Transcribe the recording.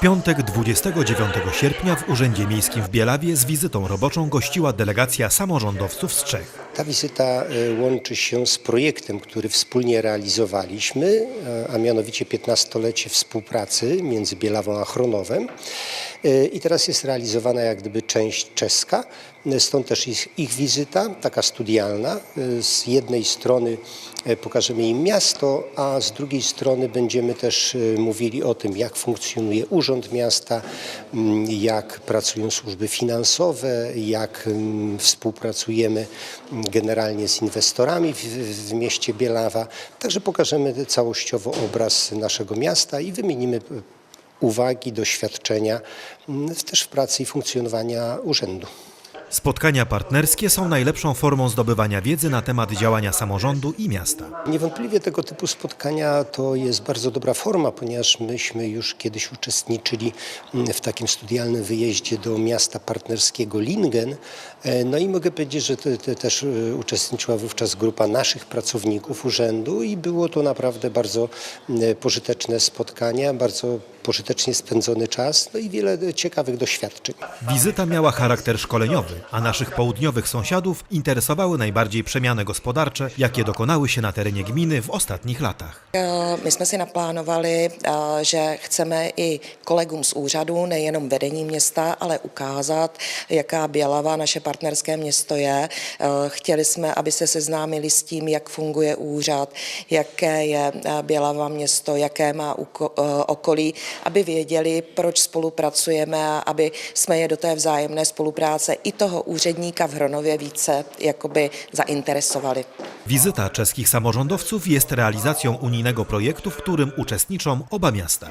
piątek 29 sierpnia w Urzędzie Miejskim w Bielawie z wizytą roboczą gościła delegacja samorządowców z Czech. Ta wizyta e, łączy się z projektem, który wspólnie realizowaliśmy, e, a mianowicie 15-lecie współpracy między Bielawą a Chronowem. E, I teraz jest realizowana jak gdyby część czeska, e, stąd też ich, ich wizyta, taka studialna. E, Z jednej strony pokażemy im miasto, a z drugiej strony będziemy też mówili o tym, jak funkcjonuje Urząd Miasta, m, jak pracują służby finansowe, jak m, współpracujemy m, generalnie z inwestorami w, w mieście Bielawa. Także pokażemy całościowo obraz naszego miasta i wymienimy uwagi, doświadczenia m, też w pracy i funkcjonowania urzędu. Spotkania partnerskie są najlepszą formą zdobywania wiedzy na temat działania samorządu i miasta. Niewątpliwie tego typu spotkania to jest bardzo dobra forma, ponieważ myśmy już kiedyś uczestniczyli mm, w takim studialnym wyjeździe do miasta partnerskiego Lingen. E, No i mogę powiedzieć, że te, te też e, uczestniczyła wówczas grupa naszych pracowników urzędu i było to naprawdę bardzo mm, pożyteczne spotkania, bardzo pożytecznie spędzony czas, no i wiele ciekawych doświadczeń. Wizyta miała charakter szkoleniowy, a naszych południowych sąsiadów interesowały najbardziej przemiany gospodarcze, jakie dokonały się na terenie gminy w ostatnich latach. Eh, My jsme si naplánovali, eh, že chceme i kolegům z úřadu, nejenom vedení města, ale ukázat, jaká Bělava, naše partnerské město je. Eh, Chtěli jsme, aby se seznámili s tím, jak funguje úřad, jaké je Bělava město, jaké má okolí, aby věděli, proč spolupracujeme a aby jsme je do té vzájemné spolupráce i toho úředníka v Hronově více jakoby zainteresovali. Wizyta czeskich samorządowców jest realizacją unijnego projektu, w którym uczestniczą oba miasta.